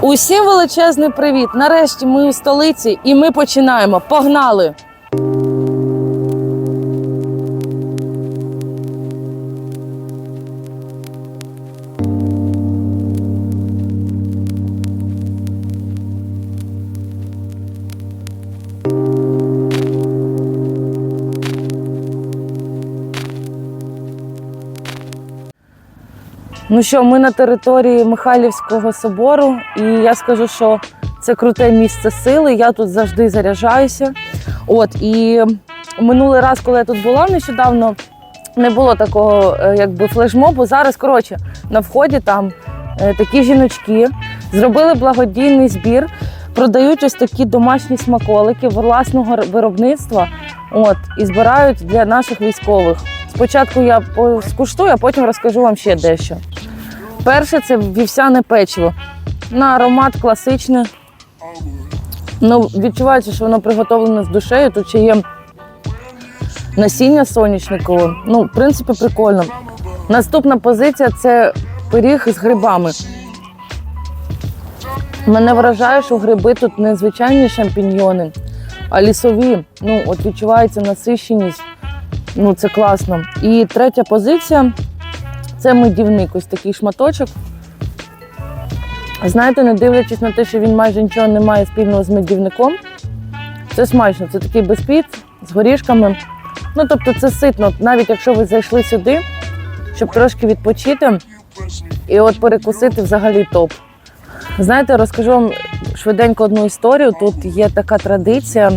Усім величезний привіт! Нарешті ми у столиці і ми починаємо. Погнали! Ну що, ми на території Михайлівського собору, і я скажу, що це круте місце сили. Я тут завжди заряджаюся. От і минулий раз, коли я тут була нещодавно, не було такого е, якби флешмобу. Зараз, коротше, на вході там е, такі жіночки зробили благодійний збір, продають ось такі домашні смаколики власного виробництва. От і збирають для наших військових. Спочатку я скуштую, а потім розкажу вам ще дещо. Перше це вівсяне печиво. На аромат класичний. Ну, відчувається, що воно приготовлене з душею. Тут ще є насіння соняшникове. Ну, в принципі, прикольно. Наступна позиція це пиріг з грибами. Мене вражає, що гриби тут не звичайні шампіньйони, а лісові. Ну, от відчувається насищеність. Ну, це класно. І третя позиція це медівник, ось такий шматочок. Знаєте, не дивлячись на те, що він майже нічого не має спільного з медівником, це смачно. Це такий безпіт з горішками. Ну, тобто це ситно, навіть якщо ви зайшли сюди, щоб трошки відпочити і от перекусити взагалі топ. Знаєте, розкажу вам швиденько одну історію. Тут є така традиція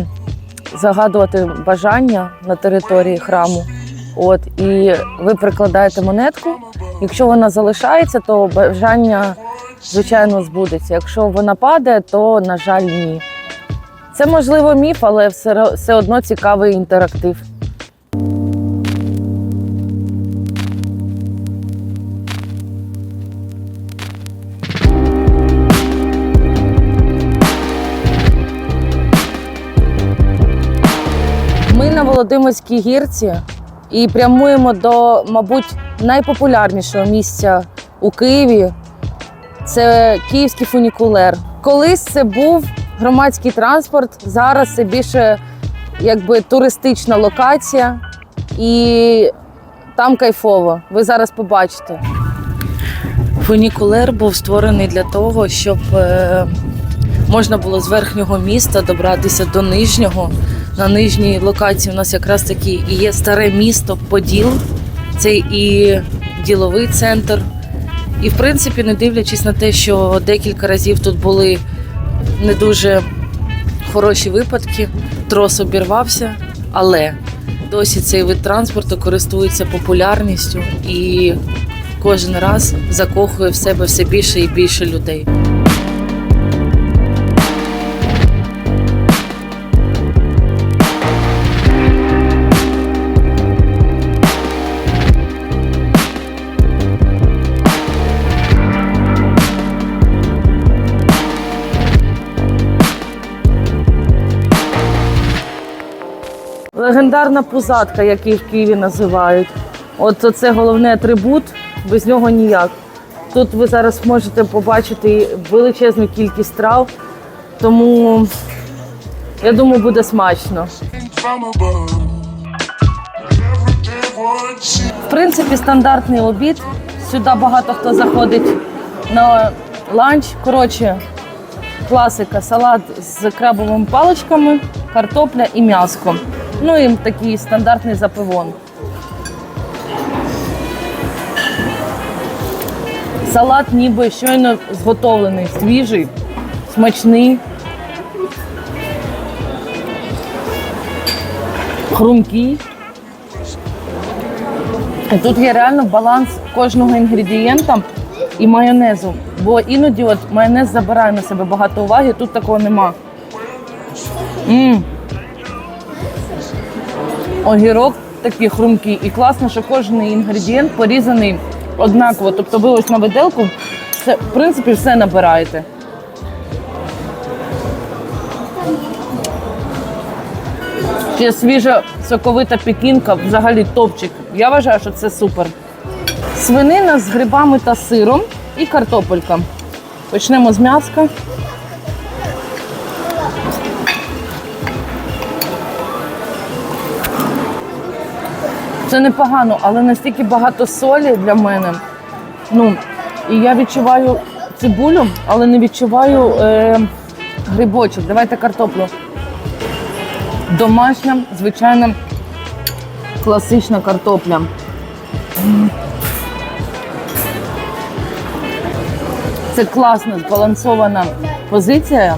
загадувати бажання на території храму. От, і ви прикладаєте монетку. Якщо вона залишається, то бажання, звичайно, збудеться. Якщо вона падає, то, на жаль, ні. Це можливо міф, але все, все одно цікавий інтерактив. Ми на Володимирській гірці і прямуємо до, мабуть, найпопулярнішого місця у Києві. Це київський фунікулер. Колись це був громадський транспорт, зараз це більше якби туристична локація, і там кайфово. Ви зараз побачите. Фунікулер був створений для того, щоб е, можна було з верхнього міста добратися до нижнього. На нижній локації у нас якраз таки і є старе місто Поділ. Це і діловий центр. І, в принципі, не дивлячись на те, що декілька разів тут були не дуже хороші випадки, трос обірвався, але досі цей вид транспорту користується популярністю і кожен раз закохує в себе все більше і більше людей. Легендарна пузатка, як її в Києві називають. От це головний атрибут, без нього ніяк. Тут ви зараз можете побачити величезну кількість трав, тому я думаю, буде смачно. В принципі, стандартний обід. Сюди багато хто заходить на ланч. Коротше, класика, салат з крабовими паличками, картопля і м'яско. Ну і такий стандартний запивон. Салат ніби щойно зготовлений, свіжий, смачний. Хрумкий. І Тут є реально баланс кожного інгредієнта і майонезу. Бо іноді от майонез забирає на себе багато уваги, тут такого нема. м Огірок такий хрумкий. І класно, що кожен інгредієнт порізаний однаково. Тобто ви ось на виделку все, в принципі все набираєте. Ще свіжа соковита пекінка, взагалі топчик. Я вважаю, що це супер. Свинина з грибами та сиром і картопелька. Почнемо з м'яска. Це непогано, але настільки багато солі для мене. Ну, і я відчуваю цибулю, але не відчуваю е, грибочок. Давайте картоплю. Домашня, звичайна, класична картопля. Це класна, збалансована позиція,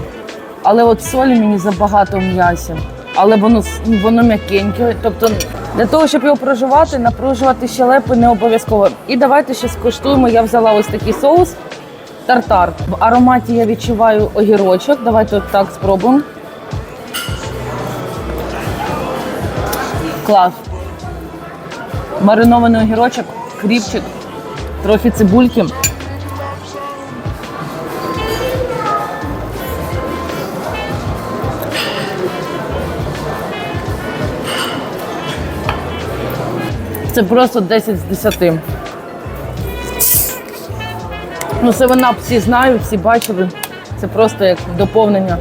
але от солі мені забагато в м'ясі. Але воно, воно м'якеньке. Тобто для того, щоб його проживати, напружувати щелепи не обов'язково. І давайте ще скуштуємо. Я взяла ось такий соус тартар. В ароматі я відчуваю огірочок. Давайте от так спробуємо. Клас. Маринований огірочок, кріпчик, трохи цибульки. Це просто 10 з 10. Ну, вона всі знають, всі бачили. Це просто як доповнення.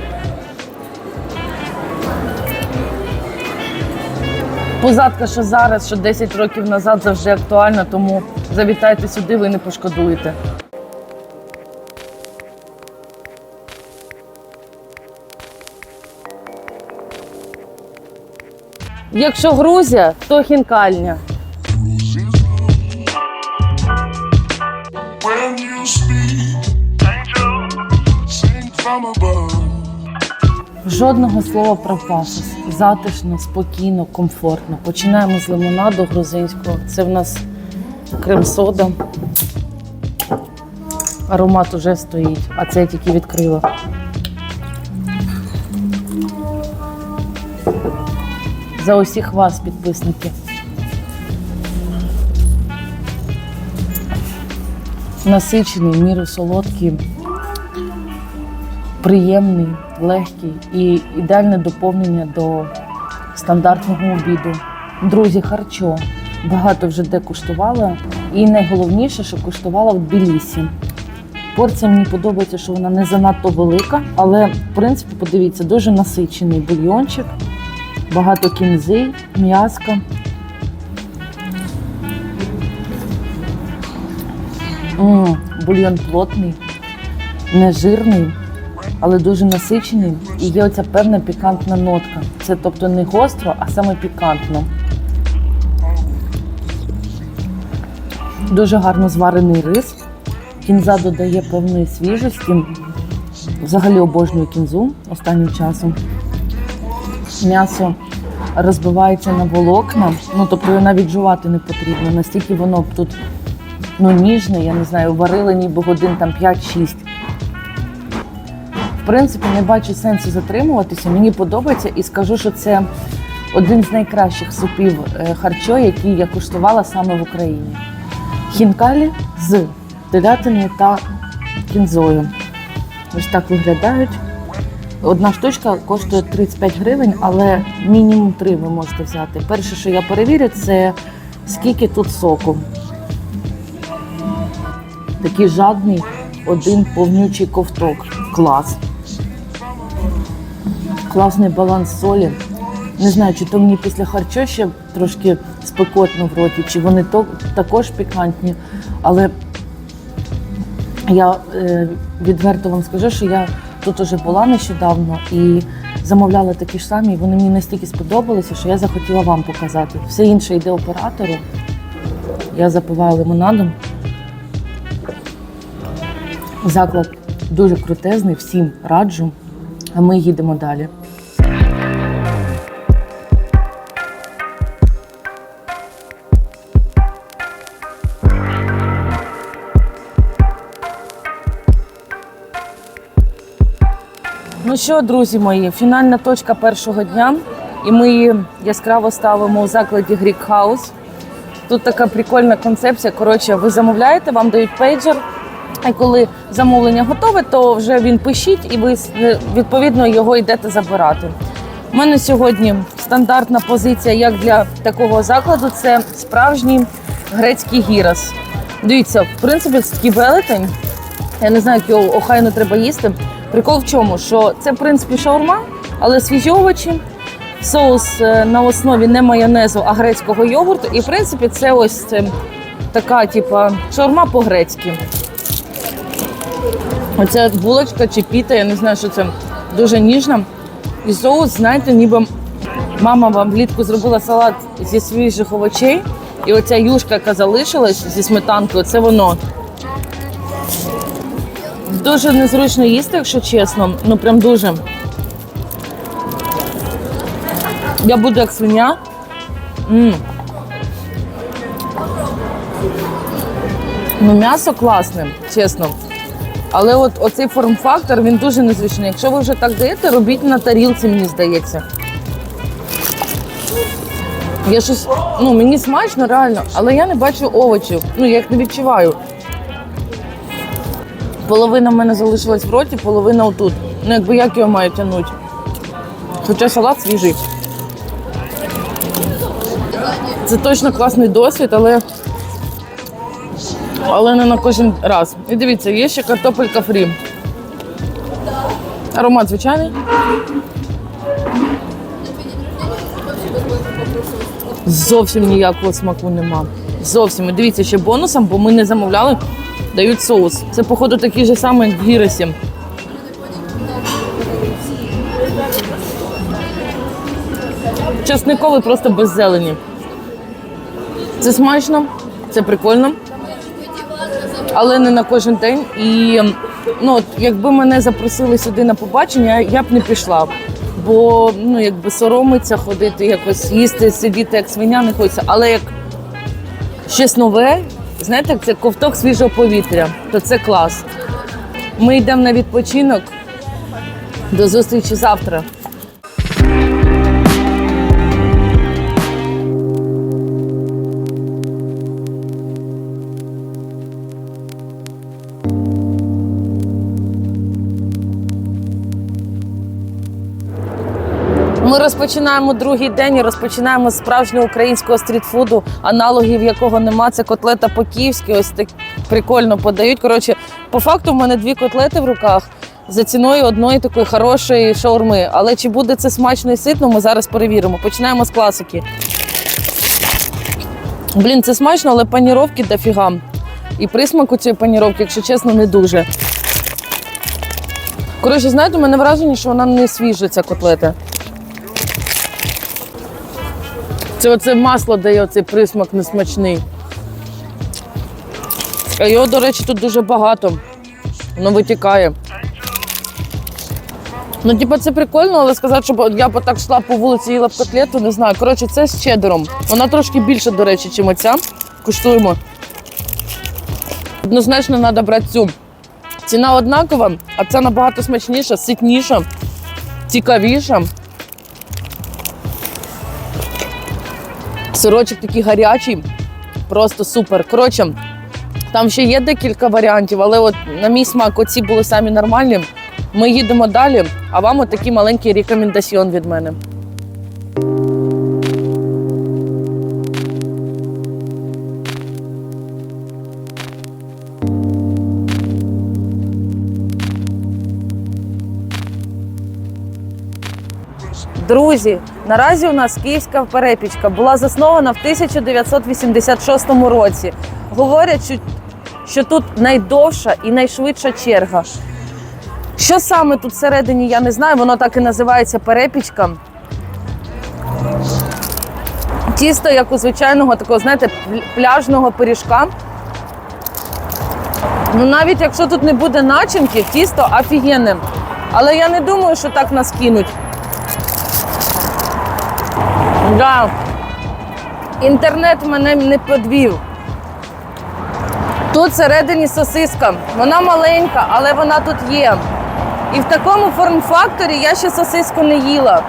Позадка, що зараз, що 10 років назад завжди актуальна, тому завітайте сюди, ви не пошкодуєте. Якщо Грузія, то хінкальня. Жодного слова про пафос. Затишно, спокійно, комфортно. Починаємо з лимонаду грузинського. Це в нас крем-сода. Аромат уже стоїть, а це я тільки відкрила. За усіх вас, підписники. Насичений, міру солодкий, приємний, легкий і ідеальне доповнення до стандартного обіду. Друзі, харчо. Багато вже де куштувала. І найголовніше, що куштувала в Тбілісі. Порція мені подобається, що вона не занадто велика, але в принципі, подивіться, дуже насичений бульйончик, багато кінзи, м'яска. М, бульйон плотний, не жирний, але дуже насичений. І є оця певна пікантна нотка. Це тобто не гостро, а саме пікантно. Дуже гарно зварений рис. Кінза додає певної свіжості. Взагалі обожнюю кінзу останнім часом. М'ясо розбивається на волокна, ну тобто його навіть жувати не потрібно. Настільки воно тут ну, ніжне, я не знаю, варили ніби годин там 5-6. Принципі, не бачу сенсу затримуватися. Мені подобається і скажу, що це один з найкращих супів е, харчо, які я куштувала саме в Україні. Хінкалі з телятиною та кінзою. Ось так виглядають. Одна штучка коштує 35 гривень, але мінімум три ви можете взяти. Перше, що я перевірю, це скільки тут соку. Такий жадний, один повнючий ковток. Клас. Класний баланс солі. Не знаю, чи то мені після харчо ще трошки спекотно в роті, чи вони то, також пікантні. Але я е, відверто вам скажу, що я тут уже була нещодавно і замовляла такі ж самі. і Вони мені настільки сподобалися, що я захотіла вам показати. Все інше йде оператору. Я запиваю лимонадом. Заклад дуже крутезний, всім раджу. А ми їдемо далі. Ну що, друзі мої, фінальна точка першого дня, і ми її яскраво ставимо у закладі Greek House. Тут така прикольна концепція. Коротше, ви замовляєте, вам дають пейджер. І коли замовлення готове, то вже він пишіть, і ви відповідно його йдете забирати. У мене сьогодні стандартна позиція, як для такого закладу, це справжній грецький гірос. Дивіться, в принципі, це такий велетень. Я не знаю, як його охайно треба їсти. Прикол в чому? Що це, в принципі, шаурма, але свіжі овочі, соус е, на основі не майонезу, а грецького йогурту. І, в принципі, це ось е, така, типа, шаурма по-грецьки. Оця булочка чи піта, я не знаю, що це дуже ніжна. І соус, знаєте, ніби мама вам влітку зробила салат зі свіжих овочей. І оця юшка, яка залишилась зі сметанкою, це воно. Дуже незручно їсти, якщо чесно. Ну прям дуже. Я буду як свиня. м Ну, м'ясо класне, чесно. Але от оцей форм-фактор він дуже незвичний. Якщо ви вже так даєте, робіть на тарілці, мені здається. Я щось, ну мені смачно, реально, але я не бачу овочів. Ну, я їх не відчуваю. Половина в мене залишилась в роті, половина отут. Ну, якби як його маю тягнути. Хоча салат свіжий. Це точно класний досвід, але. Але не на кожен раз. І дивіться, є ще картопелька фрі. Аромат звичайний. Зовсім ніякого смаку нема. Зовсім. І дивіться, ще бонусом, бо ми не замовляли, дають соус. Це, походу, такий же самий, як в гіросі. Часниковий просто без зелені. Це смачно, це прикольно, але не на кожен день. І ну, якби мене запросили сюди на побачення, я б не пішла. Бо ну, якби соромиться ходити, якось їсти, сидіти як свиня не хочеться. Але як щось нове, знаєте, це ковток свіжого повітря, то це клас. Ми йдемо на відпочинок. До зустрічі завтра. Розпочинаємо другий день і розпочинаємо справжнього українського стрітфуду, аналогів якого нема. Це котлета по-київськи. Ось так прикольно подають. Коротше, по факту в мене дві котлети в руках за ціною одної такої хорошої шаурми. Але чи буде це смачно і ситно, ми зараз перевіримо. Починаємо з класики. Блін, це смачно, але паніровки дофіга. І присмаку цієї паніровки, якщо чесно, не дуже. Коротше, знаєте, у мене враження, що вона не свіжа, ця котлета. Це оце масло дає оцей присмак несмачний. А його, до речі, тут дуже багато. Воно витікає. Ну, типу, це прикольно, але сказати, щоб я б так йшла по вулиці їла б котлету, не знаю. Коротше, це з чедером. Вона трошки більше, до речі, чим оця. Куштуємо. Однозначно треба брати цю. Ціна однакова, а ця набагато смачніша, ситніша, цікавіша. Сирочок такий гарячий, просто супер. Коротше, там ще є декілька варіантів, але от на мій смак оці були самі нормальні. Ми їдемо далі, а вам отакий маленький рекомендаціон від мене. Друзі, наразі у нас київська перепічка була заснована в 1986 році. Говорять, що, тут найдовша і найшвидша черга. Що саме тут всередині, я не знаю, воно так і називається перепічка. Тісто, як у звичайного такого, знаєте, пл- пляжного пиріжка. Ну, навіть якщо тут не буде начинки, тісто офігенне. Але я не думаю, що так нас кинуть. Да. Інтернет мене не підвів. Тут всередині сосиска. Вона маленька, але вона тут є. І в такому форм-факторі я ще сосиску не їла.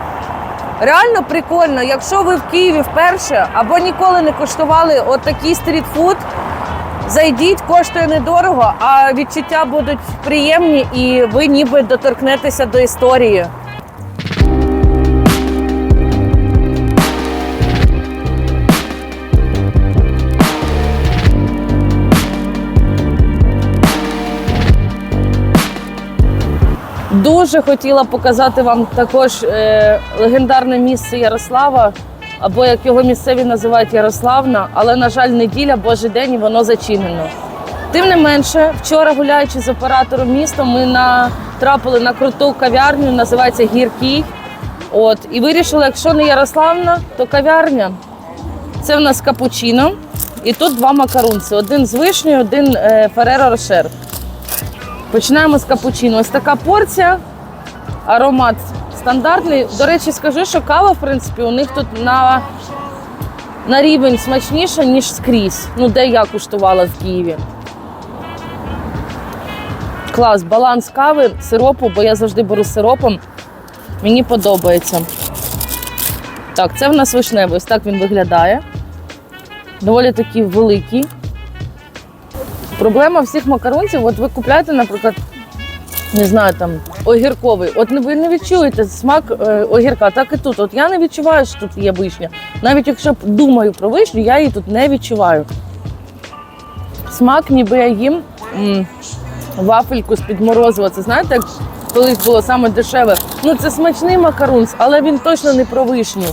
Реально прикольно, якщо ви в Києві вперше або ніколи не коштували отакий стрітфуд, зайдіть, коштує недорого, а відчуття будуть приємні і ви ніби доторкнетеся до історії. Дуже хотіла показати вам також е, легендарне місце Ярослава, або як його місцеві називають Ярославна, але, на жаль, неділя, Божий день, і воно зачинено. Тим не менше, вчора гуляючи з оператором міста, ми натрапили на круту кав'ярню, називається Гіркий. От, і вирішили, якщо не Ярославна, то кав'ярня. Це в нас капучино. І тут два макарунці: один з вишнею, один е, Фереро Рошер. Починаємо з капучино. Ось така порція, аромат стандартний. До речі, скажу, що кава, в принципі, у них тут на, на рівень смачніша, ніж скрізь. Ну, де я куштувала в Києві. Клас, баланс кави, сиропу, бо я завжди беру сиропом. Мені подобається. Так, це в нас вишневий. Ось так він виглядає. Доволі такий великий. Проблема всіх макаронців, от ви купляєте, наприклад, не знаю, там огірковий. От ви не відчуєте смак е, огірка, так і тут. От я не відчуваю, що тут є вишня. Навіть якщо думаю про вишню, я її тут не відчуваю. Смак, ніби я їм м, вафельку з-під морозива. Це знаєте, як колись було саме дешеве. Ну це смачний макарунс, але він точно не про вишню.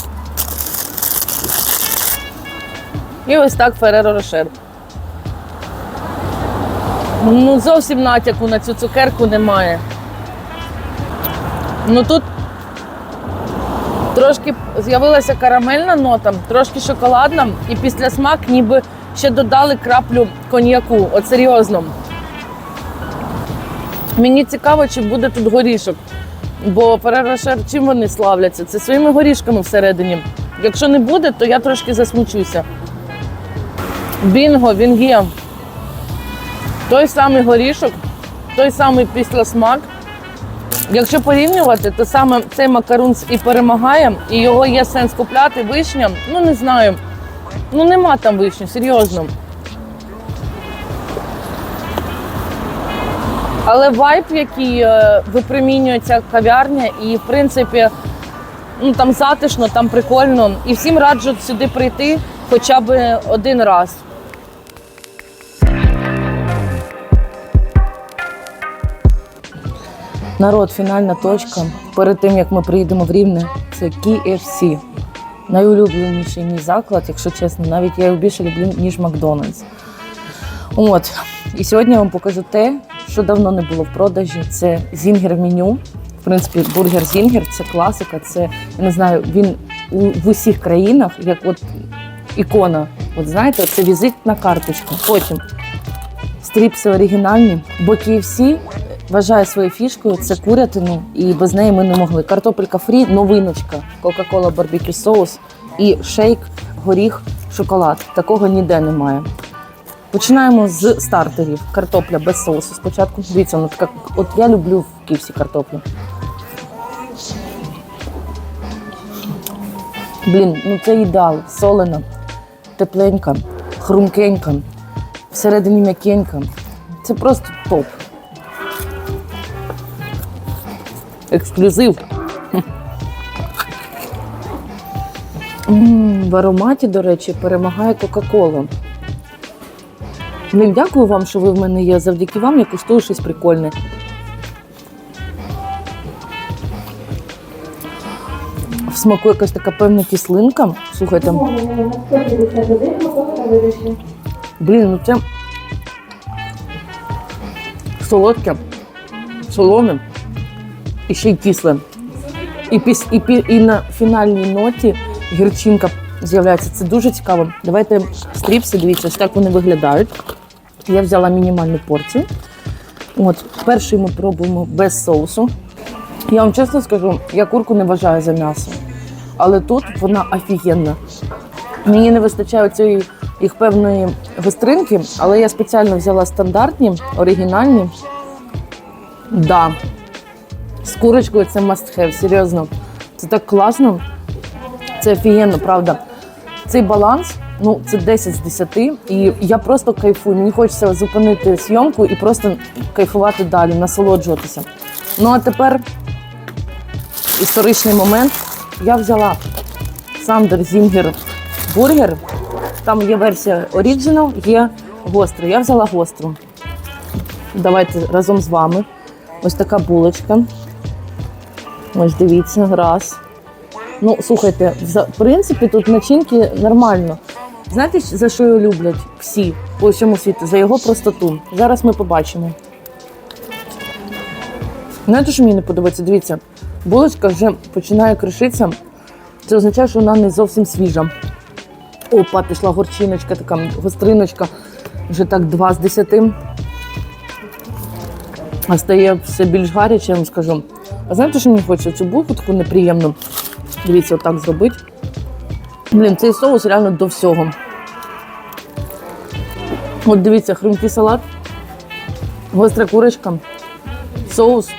І ось так Фереро Рошер. Ну, зовсім натяку на цю цукерку немає. Ну тут трошки з'явилася карамельна нота, трошки шоколадна, і після смак ніби ще додали краплю коньяку. От серйозно. Мені цікаво, чи буде тут горішок. Бо перерошер, чим вони славляться? Це своїми горішками всередині. Якщо не буде, то я трошки засмучуся. Бінго, він є. Той самий горішок, той самий післясмак. Якщо порівнювати, то саме цей макарунс і перемагає, і його є сенс купляти вишня. Ну не знаю. Ну нема там вишні, серйозно. Але вайб, який е, випромінює ця кав'ярня, і в принципі, ну там затишно, там прикольно. І всім раджу сюди прийти хоча б один раз. Народ, фінальна точка. Перед тим як ми приїдемо в Рівне, це KFC. Найулюбленіший мій заклад, якщо чесно, навіть я його більше люблю, ніж Макдональдс. От. І сьогодні я вам покажу те, що давно не було в продажі. Це зінгер меню. В принципі, бургер зінгер це класика. Це я не знаю, він у в усіх країнах, як от ікона. От знаєте, це візитна карточка. Потім стріпси оригінальні, бо KFC вважає своєю фішкою це курятину, і без неї ми не могли. Картопелька фрі, новиночка, Кока-Кола барбекю соус і шейк, горіх, шоколад. Такого ніде немає. Починаємо з стартерів. Картопля без соусу. Спочатку дивіться, вона така, от я люблю в ківсі картоплю. Блін, ну це ідеал. Солена, тепленька, хрумкенька, всередині м'якенька. Це просто топ. Ексклюзив. В ароматі, до речі, перемагає Кока-Кола. Ну, дякую вам, що ви в мене є. Завдяки вам я куштую щось прикольне. В смаку якась така певна кислинка. Слухайте, блін, ну це солодке, солоне і ще й кисле. І, піс, і, пі- і на фінальній ноті гірчинка з'являється. Це дуже цікаво. Давайте стріпси, дивіться, ось так вони виглядають. Я взяла мінімальну порцію. От, перший ми пробуємо без соусу. Я вам чесно скажу, я курку не вважаю за м'ясо. Але тут вона офігенна. Мені не вистачає цієї їх певної гостринки, але я спеціально взяла стандартні, оригінальні. Да. З курочкою це must have, серйозно. Це так класно. Це офігенно, правда. Цей баланс, ну це 10 з 10. І я просто кайфую. Мені хочеться зупинити зйомку і просто кайфувати далі, насолоджуватися. Ну а тепер історичний момент. Я взяла Сандер Зінгер бургер. Там є версія оріджинал, є гострий. Я взяла гостру. Давайте разом з вами. Ось така булочка. Ось дивіться, раз. Ну, слухайте, в принципі, тут начинки нормально. Знаєте, за що його люблять всі по всьому світу? За його простоту. Зараз ми побачимо. Знаєте, що мені не подобається? Дивіться, булочка вже починає кришитися. Це означає, що вона не зовсім свіжа. Опа, пішла горчиночка, така гостриночка. Вже так 2 з 10. А стає все більш гаряче, я вам скажу. А знаєте, що мені хочеться? Цю булку таку неприємну. Дивіться, отак зробити. Блін, цей соус реально до всього. От дивіться, хрумкий салат, гостра курочка, соус.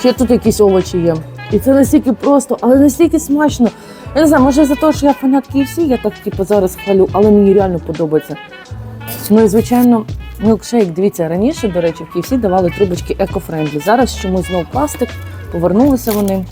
Ще тут якісь овочі є. І це настільки просто, але настільки смачно. Я не знаю, може за те, що я фанат KFC, я так типу, зараз хвалю, але мені реально подобається. Ну і звичайно, мілкшейк. Дивіться, раніше, до речі, в KFC давали трубочки еко-френдлі. Зараз чомусь знов пластик, повернулися вони.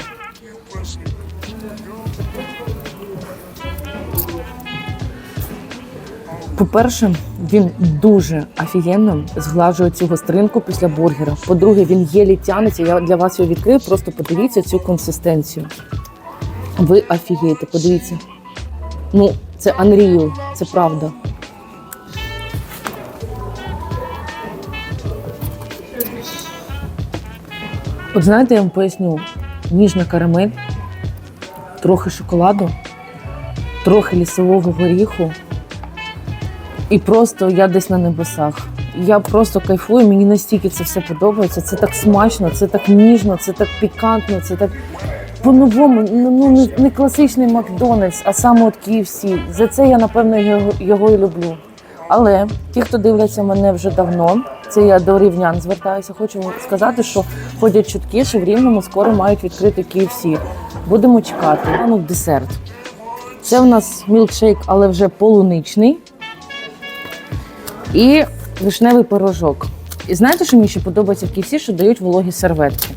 По-перше, він дуже офігенно зглажує цю гостринку після бургера. По-друге, він єлі тянеться. Я для вас його відкрию, просто подивіться цю консистенцію. Ви офігієте, подивіться. Ну, це Unreal, це правда. От знаєте, я вам поясню: ніжна карамель, трохи шоколаду, трохи лісового горіху. І просто я десь на небесах. Я просто кайфую, мені настільки це все подобається. Це так смачно, це так ніжно, це так пікантно, це так по-новому. Ну ну, не, класичний Макдональдс, а саме от KFC. За це я напевно його, його і люблю. Але ті, хто дивляться мене вже давно, це я до рівнян звертаюся. Хочу сказати, що ходять чутки, що в рівному скоро мають відкрити KFC. Будемо чекати. Ну десерт. Це у нас мілкшейк, але вже полуничний і вишневий пирожок. І знаєте, що мені ще подобається в KFC, що дають вологі серветки.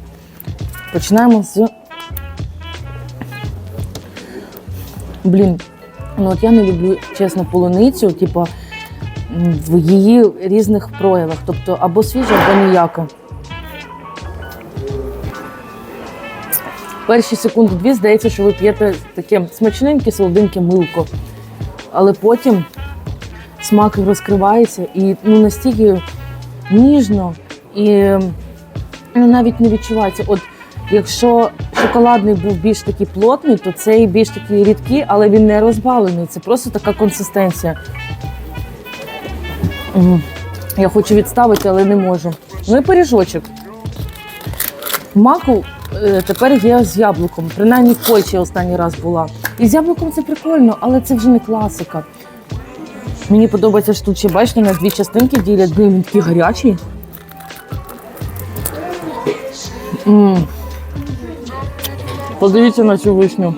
Починаємо з. Блін, ну от я не люблю, чесно, полуницю, типу, в її різних проявах. Тобто або свіжа, або ніяка. Перші секунди дві здається, що ви п'єте таке смачненьке, солоденьке милко. Але потім смак розкривається і ну, настільки ніжно і ну, навіть не відчувається. От якщо шоколадний був більш такий плотний, то цей більш такий рідкий, але він не розбавлений. Це просто така консистенція. М. Я хочу відставити, але не можу. Ну і пиріжочок. Маку е, тепер є з яблуком. Принаймні в Польщі останній раз була. І з яблуком це прикольно, але це вже не класика. Мені подобається, що тут ще бачите, у нас дві частинки ділять, блін, він такий гарячий. м Подивіться на цю вишню.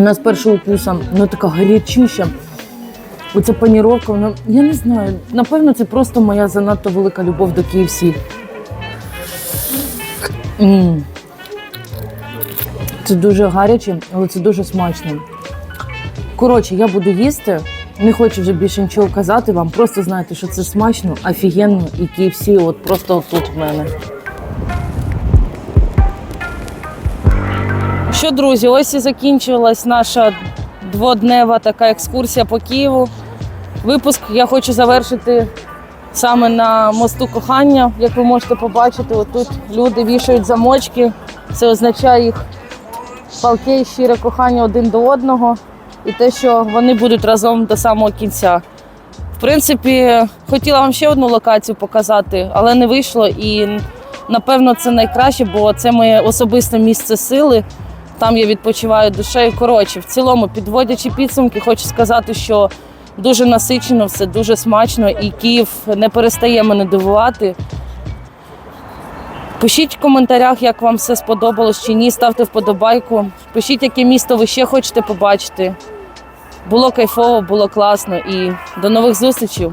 Вона з першого вкуса, вона така гарячуща. Оця паніровка, вона, я не знаю, напевно, це просто моя занадто велика любов до KFC. М. Це дуже гаряче, але це дуже смачно. Коротше, я буду їсти. Не хочу вже більше нічого казати вам. Просто знайте, що це смачно, офігенно і KFC от просто тут в мене. Що, друзі, ось і закінчилась наша дводнева така екскурсія по Києву. Випуск я хочу завершити саме на мосту кохання. Як ви можете побачити, отут люди вішають замочки. Це означає їх палке і щире кохання один до одного і те, що вони будуть разом до самого кінця. В принципі, хотіла вам ще одну локацію показати, але не вийшло. І напевно це найкраще, бо це моє особисте місце сили. Там я відпочиваю душею. Коротше, в цілому, підводячи підсумки, хочу сказати, що дуже насичено, все дуже смачно, і Київ не перестає мене дивувати. Пишіть в коментарях, як вам все сподобалось чи ні. Ставте вподобайку. Пишіть, яке місто ви ще хочете побачити. Було кайфово, було класно і до нових зустрічей.